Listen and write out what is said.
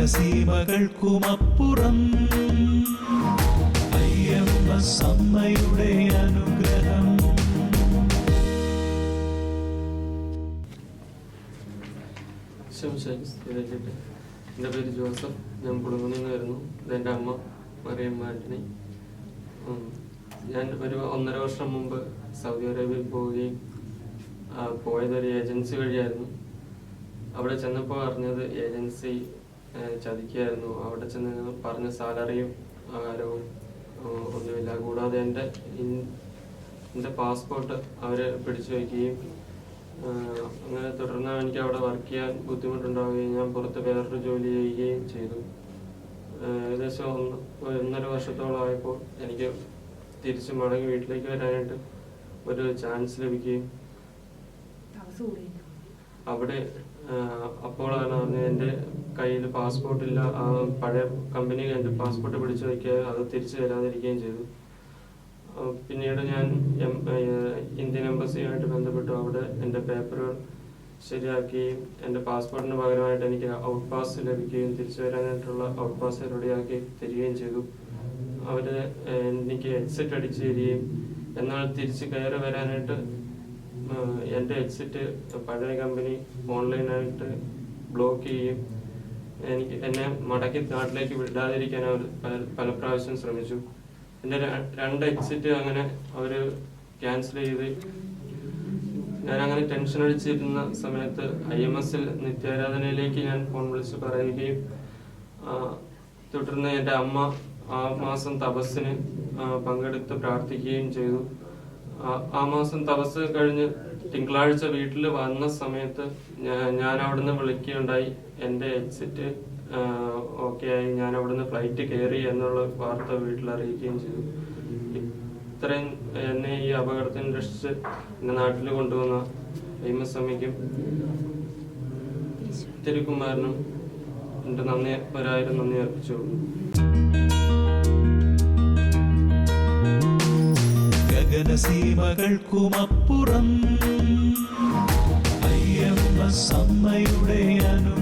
ഗഗനസീമകൾക്കുമപ്പുറം അയ്യപ്പ സമ്മയുടെ അനുഗ്രഹം. എന്റെ പേര് ജോസഫ്. ഞാൻ വരുന്നു ഇതെന്റെ അമ്മ മറിയം മാറ്റിനി ഞാൻ ഒരു ഒന്നര വർഷം മുമ്പ് സൗദി അറേബ്യയിൽ പോവുകയും പോയത് ഒരു ഏജൻസി വഴിയായിരുന്നു. അവിടെ ചെന്നപ്പോൾ അറിഞ്ഞത് ഏജൻസി ചതിക്കായിരുന്നു. അവിടെ ചെന്ന് പറഞ്ഞ സാലറിയും ആഹാരവും ഒന്നുമില്ല. കൂടാതെ എന്റെ എന്റെ പാസ്പോർട്ട് അവർ പിടിച്ചു വയ്ക്കുകയും അങ്ങനെ തുടർന്ന് എനിക്ക് അവിടെ വർക്ക് ചെയ്യാൻ ബുദ്ധിമുട്ടുണ്ടാവുകയും ഞാൻ പുറത്ത് വേറൊരു ജോലി ചെയ്യുകയും ചെയ്തു. ഏകദേശം ഒന്ന് ഒന്നര വർഷത്തോളം ആയപ്പോൾ എനിക്ക് തിരിച്ച് മടങ്ങി വീട്ടിലേക്ക് വരാനായിട്ട് ഒരു ചാൻസ് ലഭിക്കുകയും അവിടെ അപ്പോഴാണ് അറിഞ്ഞത് എന്റെ കയ്യിൽ പാസ്പോർട്ട് ഇല്ല. ആ പഴയ കമ്പനി എന്റെ പാസ്പോർട്ട് പിടിച്ചു വയ്ക്കുകയും അത് തിരിച്ചു തരാതിരിക്കുകയും ചെയ്തു. പിന്നീട് ഞാൻ ഇന്ത്യൻ എംബസിയുമായിട്ട് ബന്ധപ്പെട്ടു. അവിടെ എന്റെ പേപ്പറുകൾ ശരിയാക്കുകയും എന്റെ പാസ്പോർട്ടിന് പകരമായിട്ട് എനിക്ക് ഔട്ട് പാസ് ലഭിക്കുകയും തിരിച്ചു വരാനായിട്ടുള്ള ഔട്ട് പാസ് റെഡിയാക്കി തരികയും ചെയ്തു. അവർ എനിക്ക് എക്സിറ്റ് അടിച്ചു തരികയും എന്നാൽ തിരിച്ച് കയറി വരാനായിട്ട് എന്റെ എക്സിറ്റ് പഴയ കമ്പനി ഓൺലൈനായിട്ട് ബ്ലോക്ക് ചെയ്യും. എനിക്ക് എന്നെ മടക്കി നാട്ടിലേക്ക് വിടാതിരിക്കാൻ അവർ പല പ്രാവശ്യം ശ്രമിച്ചു. എന്റെ രണ്ട് എക്സിറ്റ് അങ്ങനെ അവർ ക്യാൻസൽ ചെയ്ത് ഞാൻ അങ്ങനെ ടെൻഷൻ അടിച്ചിരുന്ന സമയത്ത് ഐ എം എസിൽ നിത്യാരാധനയിലേക്ക് ഞാൻ ഫോൺ വിളിച്ച് പറയുകയും തുടർന്ന് എന്റെ അമ്മ ആ മാസം തപസ്സിന് പങ്കെടുത്ത് പ്രാർത്ഥിക്കുകയും ചെയ്തു. ആ- മാസം തപസ് കഴിഞ്ഞ് തിങ്കളാഴ്ച വീട്ടിൽ വന്ന സമയത്ത് ഞാൻ- ഞാൻ അവിടുന്ന് വിളിക്കുകയുണ്ടായി. എന്റെ എക്സിറ്റ് ഓക്കെ ആയി. ഞാൻ അവിടുന്ന് ഫ്ലൈറ്റ് കയറി എന്നുള്ള വാർത്ത വീട്ടിൽ അറിയിക്കുകയും ചെയ്തു. ഇത്രയും എന്നെ ഈ അപകടത്തിന് രക്ഷിച്ച് എന്റെ നാട്ടിൽ കൊണ്ടുവന്ന ഭീമസ്വാമിക്കും തിരുക്കുമാരനും എന്റെ നന്ദി ഒരായിരം നന്ദി അർപ്പിച്ചു ജനസീമകൾക്കുമപ്പുറം. അയ്യമ്മ സമ്മയുടെ അനു